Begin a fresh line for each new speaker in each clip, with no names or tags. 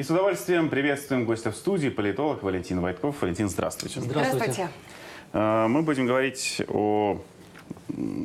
И с удовольствием приветствуем гостя в студии, политолог Валентин Войтков. Валентин, здравствуйте.
Здравствуйте.
Э, Мы будем говорить о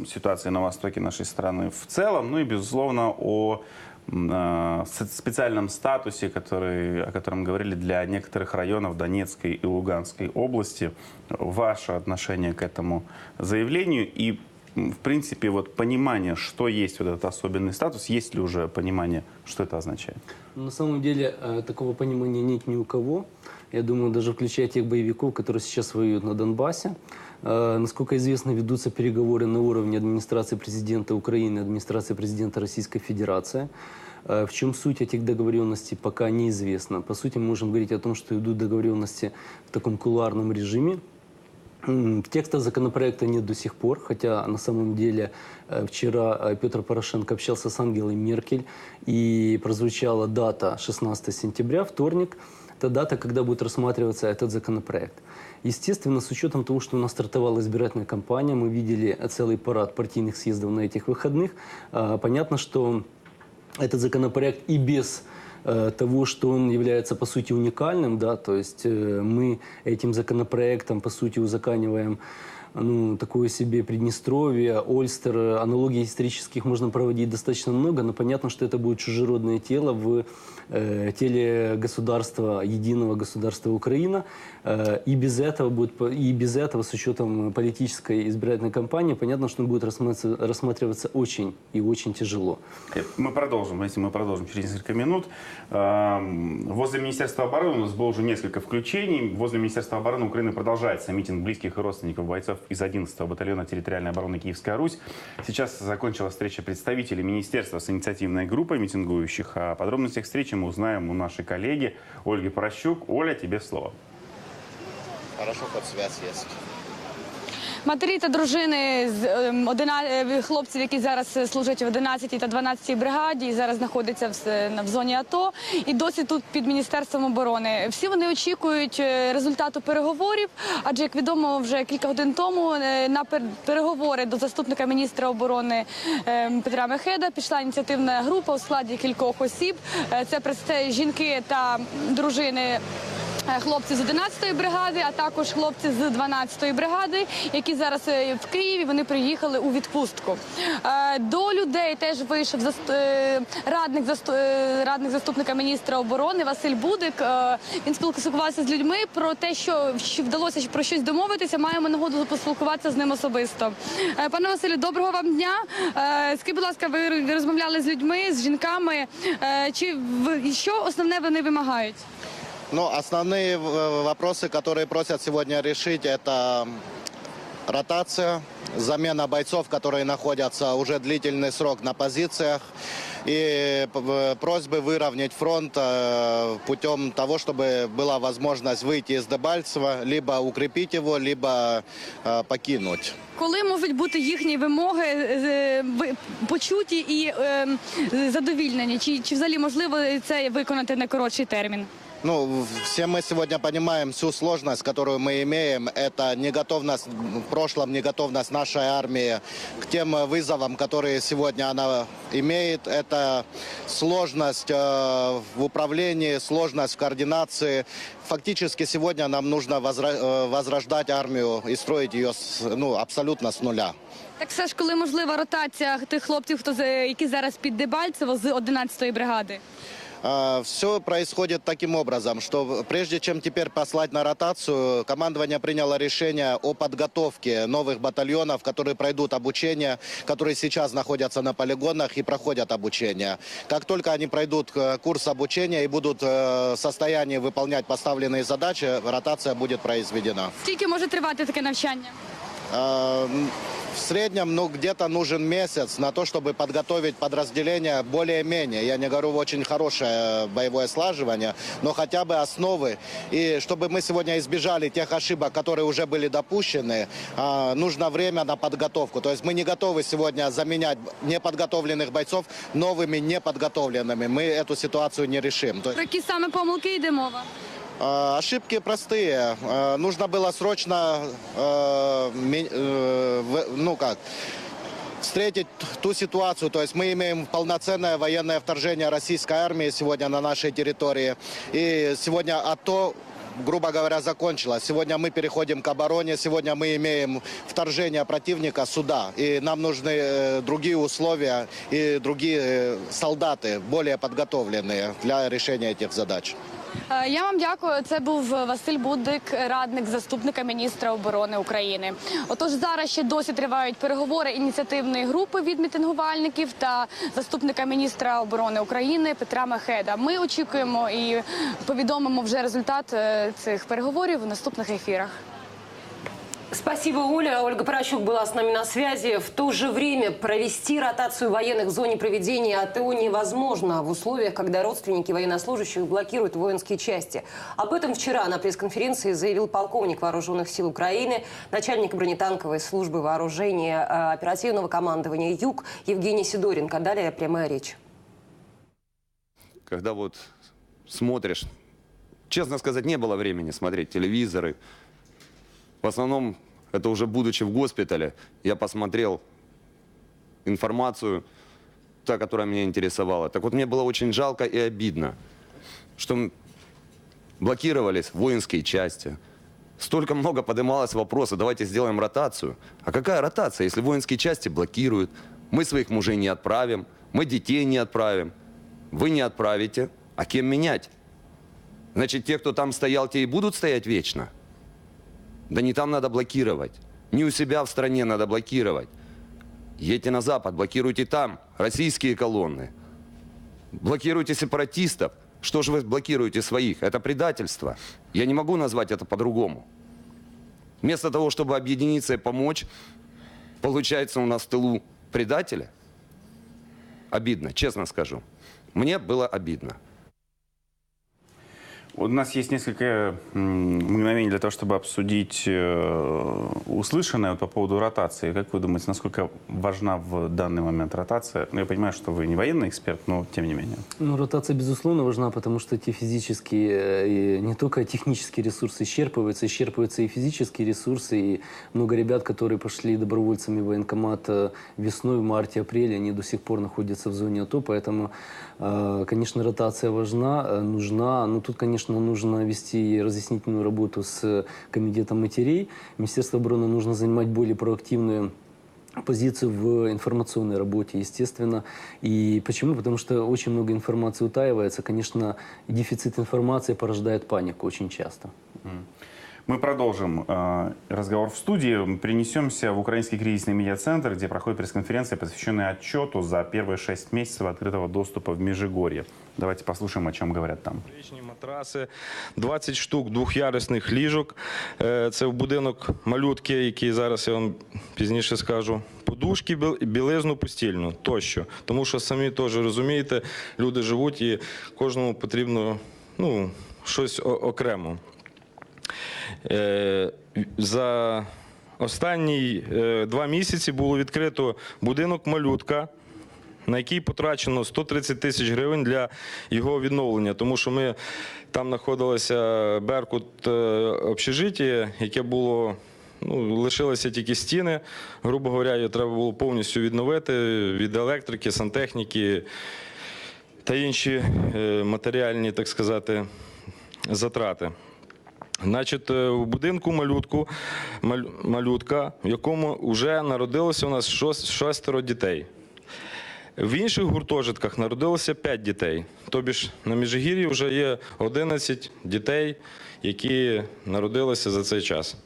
ситуации на востоке нашей страны в целом, ну и, безусловно, о э, специальном статусе, который, о котором говорили для некоторых районов Донецкой и Луганской области. Ваше отношение к этому заявлению и, в принципе, вот понимание, что есть вот этот особенный статус, есть ли уже понимание, что это означает?
На самом деле э, такого понимания нет ни у кого. Я думаю, даже включая тех боевиков, которые сейчас воюют на Донбассе. Э, Насколько известно, ведутся переговоры на уровне администрации президента Украины и администрации президента Российской Федерации. Э, В чем суть этих договоренностей, пока неизвестно. По сути, мы можем говорить о том, что идут договоренности в таком кулуарном режиме, Текста законопроекта нет до сих пор, хотя на самом деле э, вчера э, Петр Порошенко общался с Ангелой Меркель и прозвучала дата 16 сентября, вторник. Это дата, когда будет рассматриваться этот законопроект. Естественно, с учетом того, что у нас стартовала избирательная кампания, мы видели целый парад партийных съездов на этих выходных, э, понятно, что этот законопроект и без того, что он является по сути уникальным, да, то есть э, мы этим законопроектом по сути узаканиваем ну, такое себе Приднестровье, Ольстер, э, аналогий исторических можно проводить достаточно много, но понятно, что это будет чужеродное тело в э, теле государства, единого государства Украина, Э, и без этого будет, и без этого, с учетом политической избирательной кампании, понятно, что он будет рассматриваться, рассматриваться очень и очень тяжело.
Э, Мы продолжим, если мы продолжим через несколько минут. Эм, Возле Министерства обороны у нас было уже несколько включений. Возле Министерства обороны Украины продолжается митинг близких и родственников бойцов из 11-го батальона территориальной обороны Киевская Русь. Сейчас закончилась встреча представителей Министерства с инициативной группой митингующих. О подробностях встречи мы узнаем у нашей коллеги Ольги Порощук. Оля, тебе слово.
Хорошо, хоть связь есть.
Матері та дружини з ем, е, хлопців, які зараз е, служать в 11 та 12 бригаді, і зараз знаходяться в, зоні АТО, і досі тут під міністерством оборони. Всі вони очікують е, результату переговорів. Адже як відомо, вже кілька годин тому на пер- переговори до заступника міністра оборони ем, Петра Мехеда пішла ініціативна група у складі кількох осіб. Це жінки та дружини хлопці з 11-ї бригади, а також хлопці з 12-ї бригади, які зараз е, в Києві. Вони приїхали у відпустку. Е, До людей теж вийшов е, радник е, радник заступника міністра оборони Василь Будик. Е, Він спілкувався з людьми про те, що вдалося про щось домовитися. Маємо нагоду поспілкуватися з ним особисто. Е, Пане Василю, доброго вам дня. Е, Скажіть, будь ласка, ви розмовляли з людьми, з жінками. Е, Чи що основне вони вимагають?
Ну, основные э, вопросы, которые просят сегодня решить, это ротация, замена бойцов, которые находятся уже длительный срок на позициях, и э, просьбы выровнять фронт э, путем того, чтобы была возможность выйти из Дебальцева, либо укрепить его, либо э, покинуть.
Коли можуть бути їхні вимоги е, ви- почуті і е, задовільнені? Чи, чи взагалі можливо це виконати на коротший термін?
Ну, все мы сегодня понимаем всю сложность, которую мы имеем. Это неготовность, в прошлом неготовность нашей армии к тем э, вызовам, которые сегодня она имеет. Это сложность э, в управлении, сложность в координации. Фактически сегодня нам нужно возра- э, возрождать армию и строить ее с, ну, абсолютно с нуля.
Так все ж, коли можлива ротація тих хлопців, хто з- які зараз під Дебальцево з 11-ї бригади?
Все происходит таким образом, что прежде чем теперь послать на ротацию, командование приняло решение о подготовке новых батальонов, которые пройдут обучение, которые сейчас находятся на полигонах и проходят обучение. Как только они пройдут э, курс обучения и будут э, в состоянии выполнять поставленные задачи, ротация будет произведена.
Скільки може тривати таке навчання?
Э, В среднем, ну, где-то нужен месяц на то, чтобы подготовить подразделение более-менее. Я не говорю очень хорошее боевое слаживание, но хотя бы основы. И чтобы мы сегодня избежали тех ошибок, которые уже были допущены, а, нужно время на подготовку. То есть мы не готовы сегодня заменять неподготовленных бойцов новыми неподготовленными. Мы эту ситуацию не решим.
Про які саме помилки йде?
Э, Ошибки простые. Э, Нужно было срочно, э, ну как, встретить ту ситуацию, то есть мы имеем полноценное военное вторжение российской армии сегодня на нашей территории. И сегодня АТО грубо говоря, закончилось. Сегодня мы переходим к обороне, сегодня мы имеем вторжение противника сюда. И нам нужны другие условия и другие солдаты, более подготовленные для решения этих задач.
Е, Я вам дякую. Це був Василь Будик, радник заступника міністра оборони України. Отож, зараз ще досі тривають переговори ініціативної групи від мітингувальників та заступника міністра оборони України Петра Мехеда. Ми очікуємо і повідомимо вже результат е, цих переговорів в наступних ефірах.
Спасибо, Оля. Ольга Паращук была с нами на связи. В то же время провести ротацию военных в зоне проведения АТО невозможно в условиях, когда родственники военнослужащих блокируют воинские части. Об этом вчера на пресс-конференции заявил полковник Вооруженных сил Украины, начальник бронетанковой службы вооружения э, оперативного командования «Юг» Евгений Сидоренко. Далее прямая речь.
когда вот смотришь, честно сказать, не было времени смотреть телевизоры. В основном, это уже будучи в госпитале, я посмотрел информацию, та, которая меня интересовала. Так вот, мне было очень жалко и обидно, что блокировались воинские части. Столько много поднималось вопросов, давайте сделаем ротацию. А какая ротация, если воинские части блокируют? Мы своих мужей не отправим, мы детей не отправим. Вы не отправите, а кем менять? Значит, те, кто там стоял, те и будут стоять вечно? Да не там надо блокировать. Не у себя в стране надо блокировать. Едьте на Запад, блокируйте там российские колонны. Блокируйте сепаратистов. Что же вы блокируете своих? Это предательство. Я не могу назвать это по-другому. Вместо того, чтобы объединиться и помочь, получается у нас в тылу предателя. Обидно, честно скажу. Мне было обидно.
У нас есть несколько мгновений для того, чтобы обсудить э, услышанное вот по поводу ротации. Как вы думаете, насколько важна в данный момент ротация? Ну, я понимаю, что вы не военный эксперт, но тем не менее.
Ну, ротация, безусловно, важна, потому что эти физические, э, и не только технические ресурсы исчерпываются, исчерпываются и физические ресурсы. И много ребят, которые пошли добровольцами в военкомат э, весной, в марте, апреле, они до сих пор находятся в зоне АТО. Поэтому, конечно, ротация важна, нужна. Но тут, конечно, нужно вести разъяснительную работу с комитетом матерей. Министерство обороны нужно занимать более проактивную позицию в информационной работе, естественно. И почему? Потому что очень много информации утаивается. Конечно, дефицит информации порождает панику очень часто.
Мы продолжим э, разговор в студии. Мы Перенесемся в Украинский кризисный медиацентр, где проходит пресс-конференция, посвященная отчету за первые шесть месяцев открытого доступа в Межигорье. Давайте послушаем, о чем говорят там.
Річні матраси, 20 штук двох'ярусних ліжок. Е, Це в будинок малютки, який зараз я вам пізніше скажу. Подушки, біл- білизну постільну тощо. Тому що самі теж розумієте, люди живуть і кожному потрібно ну, щось о- окремо. Е, За останні е, два місяці було відкрито будинок малютка на який потрачено 130 тисяч гривень для його відновлення, тому що ми там знаходилося Беркут е, общежиття, яке було. Ну, лишилися тільки стіни, грубо говоря, його треба було повністю відновити від електрики, сантехніки та інші матеріальні, так сказати, затрати. Значить, е, в будинку малютку, малютка, в якому вже народилося у нас шос- шестеро дітей. В інших гуртожитках народилося 5 дітей. Тобі ж на Міжгір'ї вже є 11 дітей, які народилися за цей час.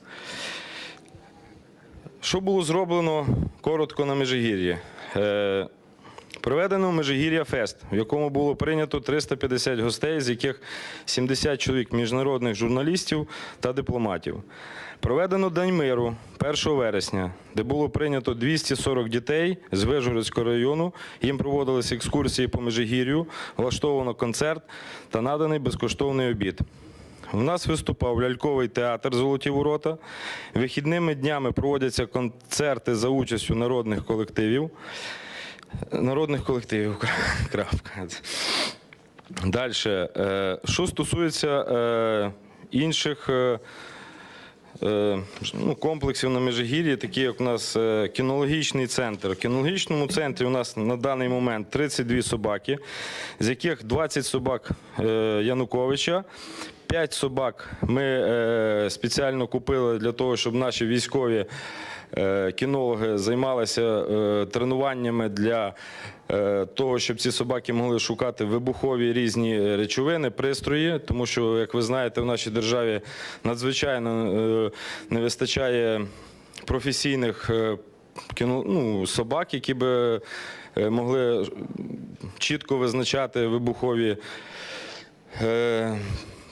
Що було зроблено коротко на Межигір'ї? Проведено Межигір'я Фест, в якому було прийнято 350 гостей, з яких 70 чоловік міжнародних журналістів та дипломатів. Проведено День миру 1 вересня, де було прийнято 240 дітей з Вижгородського району. Їм проводились екскурсії по Межигір'ю, влаштовано концерт та наданий безкоштовний обід. У нас виступав ляльковий театр Золоті ворота. Вихідними днями проводяться концерти за участю народних колективів. Народних колективів. Крапка. Далі. Що стосується е, інших е, е, ну, комплексів на Межигір'ї, такі як у нас е, кінологічний центр. В кінологічному центрі у нас на даний момент 32 собаки, з яких 20 собак е, Януковича. 5 собак ми е, спеціально купили для того, щоб наші військові е, кінологи займалися е, тренуваннями для е, того, щоб ці собаки могли шукати вибухові різні речовини, пристрої, тому що, як ви знаєте, в нашій державі надзвичайно е, не вистачає професійних е, ну, собак, які би е, могли чітко визначати вибухові е,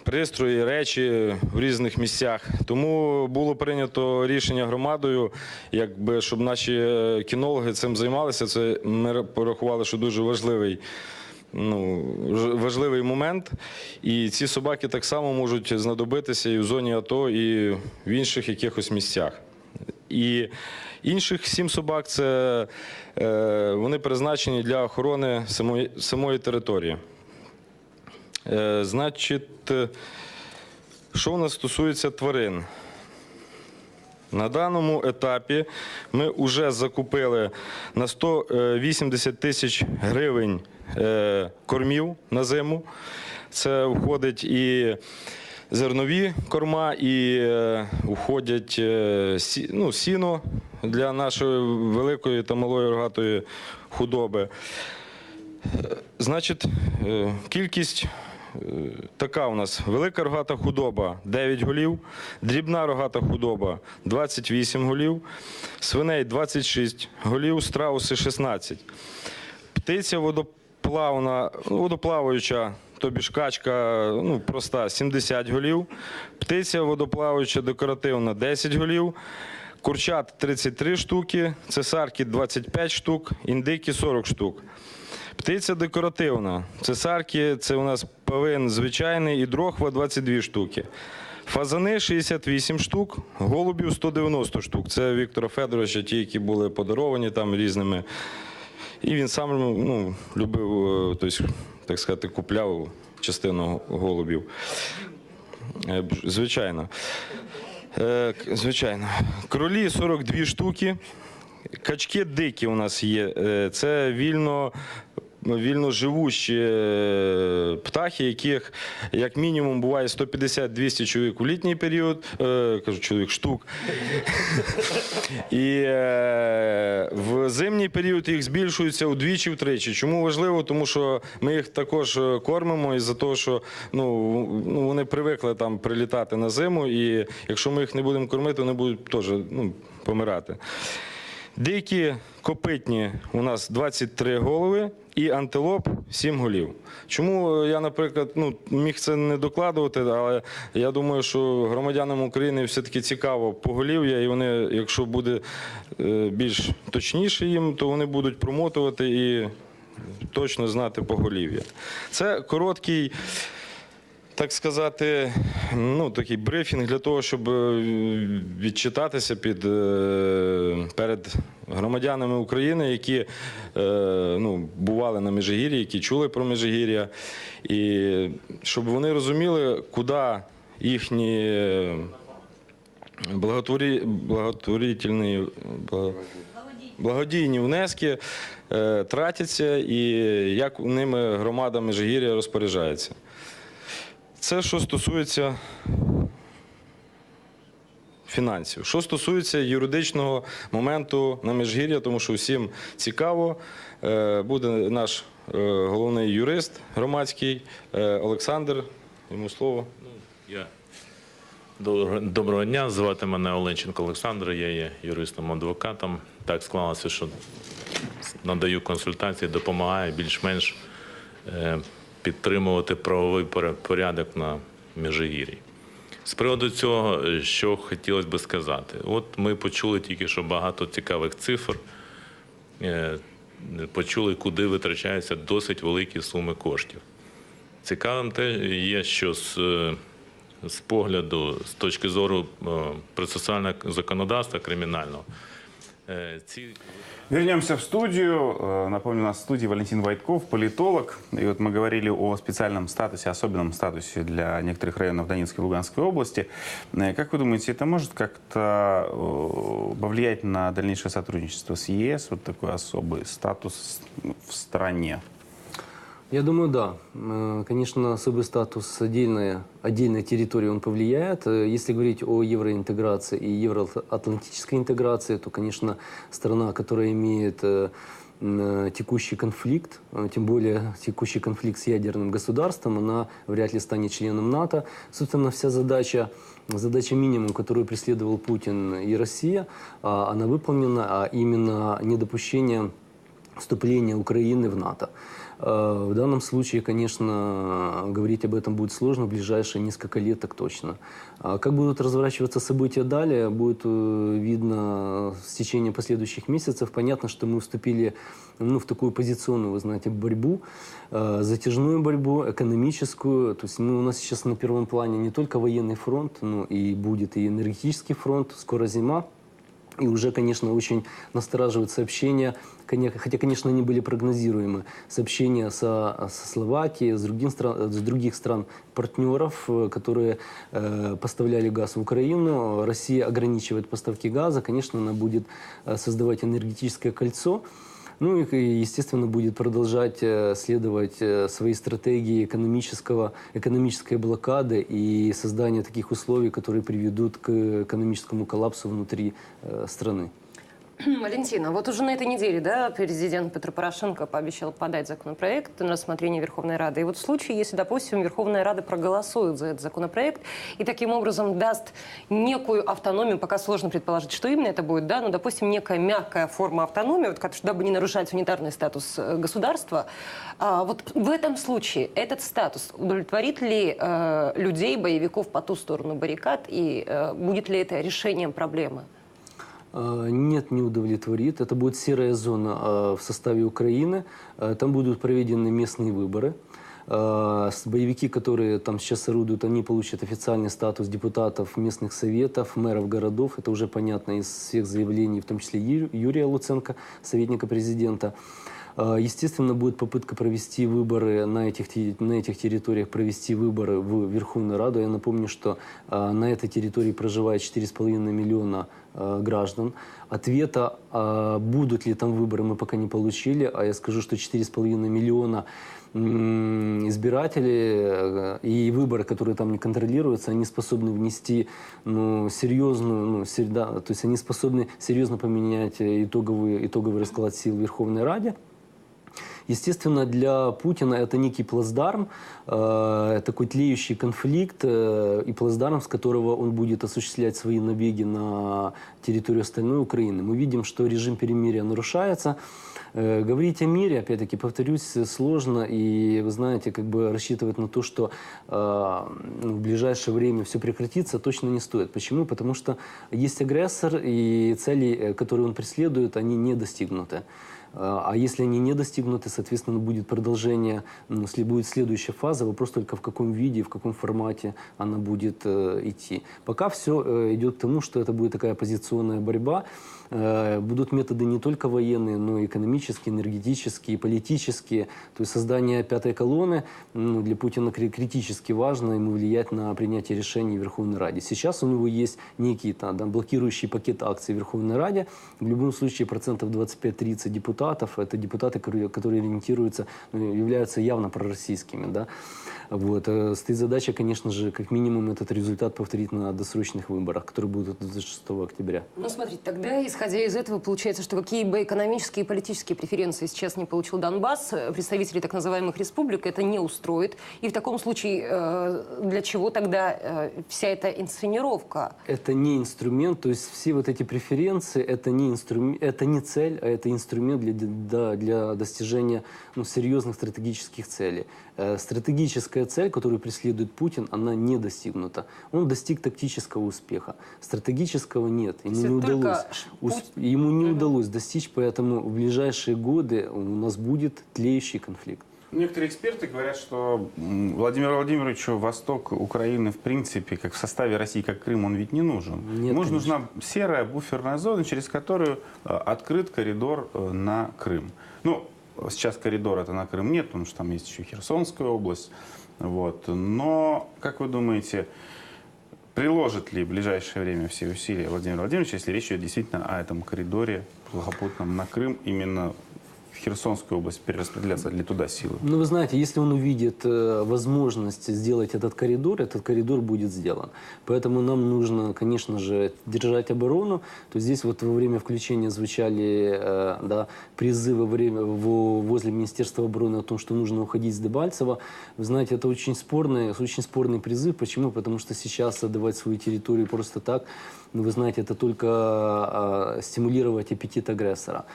пристрої, речі в різних місцях. Тому було прийнято рішення громадою, якби щоб наші е, кінологи цим займалися. Це ми порахували, що дуже важливий. Ну, важливий момент, і ці собаки так само можуть знадобитися і в зоні АТО, і в інших якихось місцях. І інших сім собак це е, вони призначені для охорони самої, самої території. Е, Значить, е, що у нас стосується тварин? На даному етапі ми вже закупили на 180 тисяч гривень е, кормів на зиму. Це входить і зернові корма, і е, входять е, ну, сіно для нашої великої та малої рогатої худоби. Значить, е, кількість е, така у нас велика рогата худоба 9 голів, дрібна рогата худоба 28 голів, свиней 26 голів, страуси 16. Птиця водоплавна, водоплаваюча, тобі ж качка, ну, проста 70 голів. Птиця водоплаваюча декоративна 10 голів. Курчат 33 штуки, цесарки 25 штук, індики 40 штук. Птиця декоративна. Цесарки це у нас павин звичайний і дрохва 22 штуки. Фазани 68 штук, голубів 190 штук. Це Віктора Федоровича, ті, які були подаровані там різними. І він сам ну, любив, е, тобто, так сказати, купляв частину голубів. Е, Звичайно. Е, Звичайно. Кролі 42 штуки. Качки дикі у нас є. Це вільно. Вільно живущі е, птахи, яких як мінімум буває 150-200 чоловік у літній період, е, кажу чоловік штук. І е, в зимній період їх збільшується удвічі-втричі. Чому важливо? Тому що ми їх також кормимо із-за того, що ну, ну, вони привикли там прилітати на зиму, і якщо ми їх не будемо кормити, вони будуть теж ну, помирати. Дикі копитні у нас 23 голови і антилоп 7 голів. Чому я, наприклад, ну, міг це не докладувати, але я думаю, що громадянам України все-таки цікаво поголів'я, і вони, якщо буде е, більш точніше їм, то вони будуть промотувати і точно знати поголів'я. Це короткий так сказати, ну, такий брифінг для того, щоб е, відчитатися під, е, перед громадянами України, які е, ну, бували на Межигір'ї, які чули про Межигір'я, і щоб вони розуміли, куди їхні благотворі... благотворительні благодійні внески тратяться і як ними громада Межигір'я розпоряджається. Це що стосується фінансів. Що стосується юридичного моменту на Межгір'я, тому що всім цікаво, е, буде наш е, головний юрист громадський е, Олександр. Йому слово.
Я Доброго- дня. Звати мене Оленченко Олександр. Я є юристом-адвокатом. Так склалося, що надаю консультації, допомагаю більш-менш підтримувати правовий порядок на Межигір'ї. З приводу цього, е, що хотілося би сказати, от ми почули тільки що багато цікавих цифр. Е, Почули, куди витрачаються досить великі суми коштів. Цікавим те є, що з, е, з погляду, з точки зору процесуального законодавства кримінального,
Вернемся в студию. Э, Напомню, у нас в студии Валентин Войтков, политолог. И вот мы говорили о специальном статусе, особенном статусе для некоторых районов Донецкой и Луганской области. Э, Как вы думаете, это может как-то э, повлиять на дальнейшее сотрудничество с ЕС, вот такой особый статус в стране?
Я думаю, да. Э, Конечно, особый статус отдельной, отдельной территории он повлияет. Э, Если говорить о евроинтеграции и евроатлантической интеграции, то, конечно, страна, которая имеет э, текущий конфликт, тем более текущий конфликт с ядерным государством, она вряд ли станет членом НАТО. Собственно, вся задача, задача минимум, которую преследовал Путин и Россия, а, она выполнена, а именно недопущение вступления Украины в НАТО. Э, В данном случае, конечно, говорить об этом будет сложно в ближайшие несколько лет, так точно. А Как будут разворачиваться события далее, будет э, видно с течением последующих месяцев. Понятно, что мы вступили ну, в такую позиционную, вы знаете, борьбу, э, затяжную борьбу, экономическую. То есть мы, у нас сейчас на первом плане не только военный фронт, но и будет и энергетический фронт, скоро зима. И уже, конечно, очень настораживают сообщения, хотя, конечно, они были прогнозируемы, сообщения со, со Словакии, с, другим стран, с других стран-партнеров, э, которые э, поставляли газ в Украину. Россия ограничивает поставки газа, конечно, она будет э, создавать энергетическое кольцо. Ну и, естественно, будет продолжать э, следовать э, своей стратегии экономического, экономической блокады и создания таких условий, которые приведут к экономическому коллапсу внутри э, страны.
Валентина, вот уже на этой неделе да, президент Петр Порошенко пообещал подать законопроект на рассмотрение Верховной Рады. И вот в случае, если, допустим, Верховная Рада проголосует за этот законопроект и таким образом даст некую автономию, пока сложно предположить, что именно это будет, да, но, допустим, некая мягкая форма автономии, вот, чтобы не нарушать унитарный статус э, государства, а, вот в этом случае этот статус удовлетворит ли э, людей, боевиков по ту сторону баррикад, и э, будет ли это решением проблемы?
Э, Нет, не удовлетворит. Это будет серая зона э, в составе Украины. Э, Там будут проведены местные выборы. Боевики, которые там сейчас орудуют, они получат официальный статус депутатов местных советов, мэров городов. Это уже понятно из всех заявлений, в том числе Юрия Луценко, советника президента. Э, Естественно, будет попытка провести выборы на этих, на этих территориях, провести выборы в Верховную Раду. Я напомню, что э, на этой территории проживает 4,5 миллиона э, граждан. Ответа, будут ли там выборы, мы пока не получили. А я скажу, что 4,5 миллиона м, избирателей э, и выборы, которые там не контролируются, они способны внести ну, серьезную, ну, сер- да, то есть они способны серьезно поменять э, итоговый, итоговый расклад сил в Верховной Раде. Естественно, для Путина это некий плацдарм, э, такой тлеющий конфликт э, и плацдарм, с которого он будет осуществлять свои набеги на территорию остальной Украины. Мы видим, что режим перемирия нарушается. Э, говорить о мире, опять-таки, повторюсь, сложно. И, вы знаете, как бы рассчитывать на то, что э, ну, в ближайшее время все прекратится, точно не стоит. Почему? Потому что есть агрессор, и цели, э, которые он преследует, они не достигнуты. Э, А если они не достигнуты, соответственно, будет продолжение, если будет следующая фаза, вопрос только в каком виде, в каком формате она будет э, идти. Пока все идет к тому, что это будет такая позиционная борьба. Э, будут методы не только военные, но и экономические, энергетические, политические. То есть создание пятой колонны для Путина кри- критически важно ему влиять на принятие решений в Верховной Раде. Сейчас у него есть некий там, блокирующий пакет акций в Верховной Раде. В любом случае процентов 25-30 депутатов, это депутаты, которые, ориентируются, ну, являются явно пророссийскими. Да? Вот. э, Стоит задача, конечно же, как минимум этот результат повторить на досрочных выборах, которые будут 26 октября.
Ну, смотрите, тогда, исходя из этого, получается, что какие бы экономические и политические преференции сейчас не получил Донбасс, э, представители так называемых республик это не устроит. И в таком случае э, для чего тогда вся эта инсценировка?
Это не инструмент, то есть все вот эти преференции, это не, инструмент, это не цель, а это инструмент для, да, для достижения ну, серьезных стратегических целей. Э, Стратегическая цель, которую преследует Путин, она не достигнута. Он достиг тактического успеха. Стратегического нет. Ему не удалось.
ш-
Ус-
Путь-
Ему не удалось достичь, поэтому в ближайшие годы у нас будет тлеющий конфликт.
Некоторые эксперты говорят, что Владимиру Владимировичу восток Украины, в принципе, как в составе России, как Крым, он ведь не нужен.
Нет,
Ему
конечно.
нужна серая буферная зона, через которую э, открыт коридор э, на Крым. Ну, сейчас коридора это на Крым нет, потому что там есть еще Херсонская область. Вот. Но, как вы думаете, приложит ли в ближайшее время все усилия Владимир Владимирович, если речь идет действительно о этом коридоре сухопутном на Крым, именно в Херсонскую область перераспределяться ли туда силы?
Ну, вы знаете, если он увидит э, возможность сделать этот коридор, этот коридор будет сделан. Поэтому нам нужно, конечно же, держать оборону. То здесь вот во время включения звучали э, да, призывы время, во- возле Министерства обороны о том, что нужно уходить с Дебальцева. Вы знаете, это очень спорный, очень спорный призыв. Почему? Потому что сейчас отдавать свою территорию просто так, ну, вы знаете, это только э, стимулировать аппетит агрессора.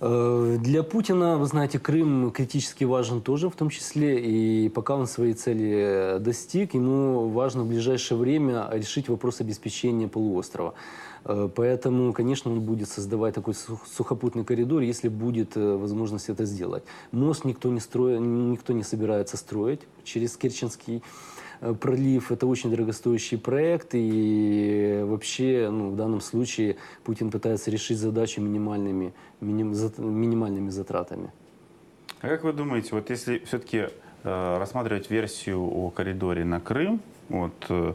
Э, Для Путина, вы знаете, Крым критически важен тоже в том числе, и пока он своей цели достиг, ему важно в ближайшее время решить вопрос обеспечения полуострова. Э, Поэтому, конечно, он будет создавать такой сух- сухопутный коридор, если будет э, возможность это сделать. Мост никто не, строит, никто не собирается строить через Керченский э, пролив. Это очень дорогостоящий проект, и вообще, ну, в данном случае Путин пытается решить задачу минимальными, миним- зат- минимальными затратами.
А как вы думаете, вот если все-таки рассматривать версию о коридоре на Крым, вот, э,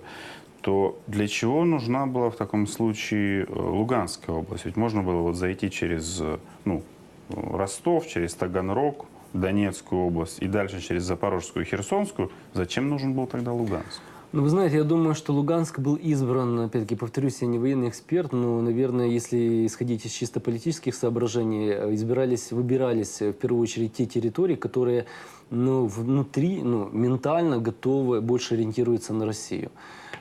то для чего нужна была в таком случае э, Луганская область? Ведь можно было вот зайти через э, ну, э, Ростов, через Таганрог, Донецкую область и дальше через Запорожскую и Херсонскую. Зачем нужен был тогда Луганск?
Ну, вы знаете, я думаю, что Луганск был избран, опять-таки, повторюсь, я не военный эксперт, но, наверное, если исходить из чисто политических соображений, э, избирались, выбирались э, в первую очередь те территории, которые ну, внутри, ну, ментально готовы, больше ориентируются на Россию.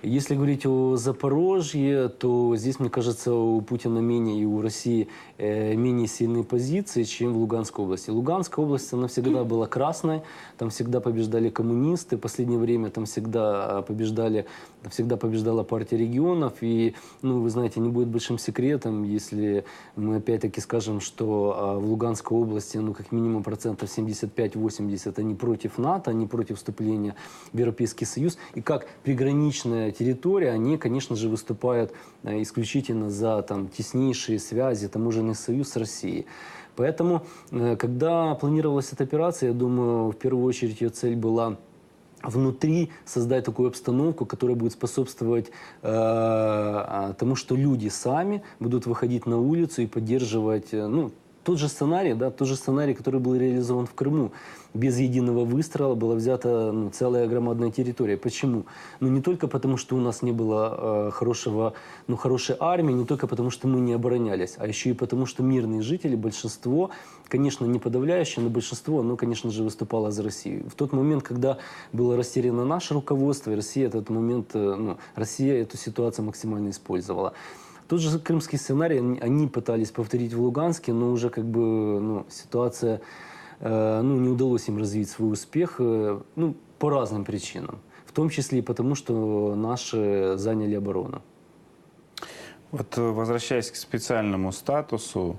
Если говорить о Запорожье, то здесь, мне кажется, у Путина менее и у России менее сильные позиции, чем в Луганской области. Луганская область, она всегда была красной, там всегда побеждали коммунисты, в последнее время там всегда побеждали, всегда побеждала партия регионов, и, ну, вы знаете, не будет большим секретом, если мы опять-таки скажем, что а, в Луганской области, ну, как минимум процентов 75-80 они против НАТО, они против вступления в Европейский Союз, и как приграничная территория, они, конечно же, выступают э, исключительно за там, теснейшие связи, таможенный союз с Россией. Поэтому, э, когда планировалась эта операция, я думаю, в первую очередь ее цель была внутри создать такую обстановку, которая будет способствовать э, а, тому, что люди сами будут выходить на улицу и поддерживать, э, ну, тот же сценарий, да, тот же сценарий, который был реализован в Крыму. Без единого выстрела была взята ну, целая громадная территория. Почему? Ну, не только потому, что у нас не было э, хорошего, ну, хорошей армии, не только потому, что мы не оборонялись, а еще и потому, что мирные жители, большинство, конечно, не подавляющее, но большинство, оно, конечно же, выступало за Россию. В тот момент, когда было растеряно наше руководство, и Россия этот момент, э, ну, Россия эту ситуацию максимально использовала. Тот же крымский сценарий они, пытались повторить в Луганске, но уже как бы ну, ситуация, э, ну, не удалось им развить свой успех, э, ну, по разным причинам. В том числе и потому, что наши заняли оборону.
Вот э, возвращаясь к специальному статусу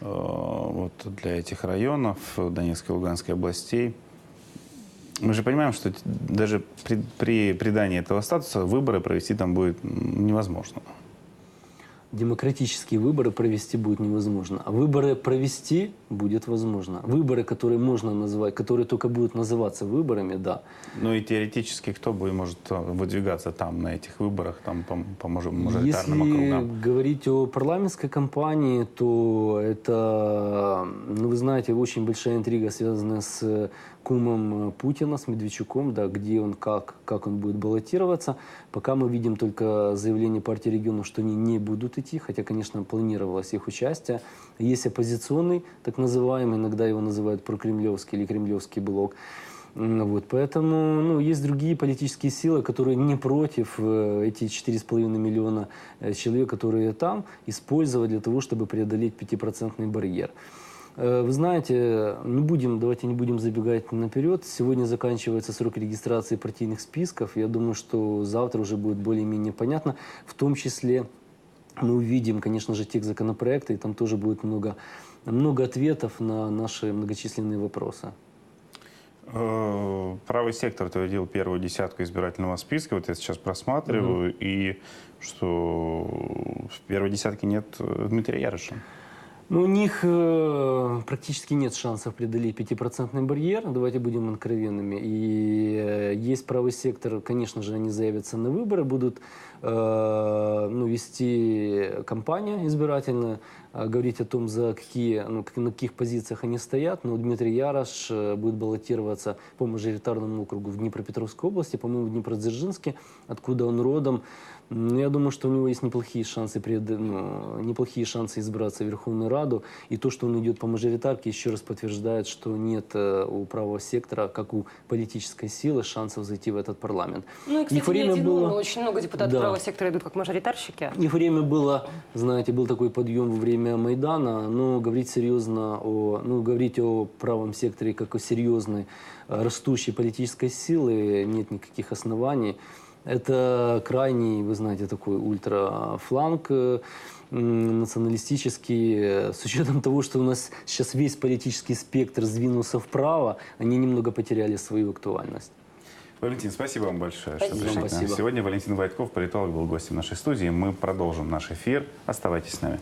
э, вот для этих районов э, Донецкой и Луганской областей, мы же понимаем, что даже при, при придании этого статуса выборы провести там будет невозможно.
Демократические выборы провести будет невозможно. А выборы провести будет возможно. Выборы, которые можно назвать, которые только будут называться выборами, да.
Ну и теоретически кто бы может э, выдвигаться там на этих выборах, там по, по мажор- мажоритарным
Если
округам?
говорить о парламентской кампании, то это, ну, вы знаете, очень большая интрига, связанная с кумом э, Путина, с Медведчуком, да, где он, как, как он будет баллотироваться. Пока мы видим только заявление партии регионов, что они не будут идти, хотя, конечно, планировалось их участие. Есть оппозиционный, так называемый, иногда его называют прокремлевский или кремлевский блок. Вот, поэтому ну, есть другие политические силы, которые не против э, эти 4,5 миллиона э, человек, которые там, использовать для того, чтобы преодолеть 5% барьер. Э, Вы знаете, не будем, давайте не будем забегать наперед. Сегодня заканчивается срок регистрации партийных списков. Я думаю, что завтра уже будет более-менее понятно. В том числе мы увидим, конечно же, текст законопроекта, и там тоже будет много, много ответов на наши многочисленные вопросы.
Э, Правый сектор утвердил первую десятку избирательного списка. Вот я сейчас просматриваю, и что в первой десятке нет э, Дмитрия Ярыша.
Ну, у них э, практически нет шансов преодолеть пятипроцентный барьер, давайте будем откровенными. И э, есть правый сектор, конечно же, они заявятся на выборы, будут э, ну, вести кампанию избирательную, э, говорить о том, за какие, ну, как- на каких позициях они стоят. Но Дмитрий Ярош э, будет баллотироваться по мажоритарному округу в Днепропетровской области, по-моему, в Днепродзержинске, откуда он родом. М, Я думаю, что у него есть неплохие шансы, пред- ну, неплохие шансы избраться в Верховную Раду. И то, что он идет по мажоритарке, еще раз подтверждает, что нет э, у правого сектора, как у политической силы, шансов зайти в этот парламент.
Ну и, кстати,
Их время
не он,
было-
очень много депутатов
Да.
правого сектора идут как мажоритарщики.
И время было, знаете, был такой подъем во время Майдана, но говорить серьезно о, ну, говорить о правом секторе как о серьезной э, растущей политической силы нет никаких оснований. Это крайний, вы знаете, такой ультрафланг э, националистический, э, с учетом того, что у нас сейчас весь политический спектр сдвинулся вправо, они немного потеряли свою актуальность.
Валентин, спасибо вам большое,
Спасибо.
что пришли к нам сегодня. Валентин Войтков, политолог, был гостем нашей студии. Мы продолжим наш эфир. Оставайтесь с нами.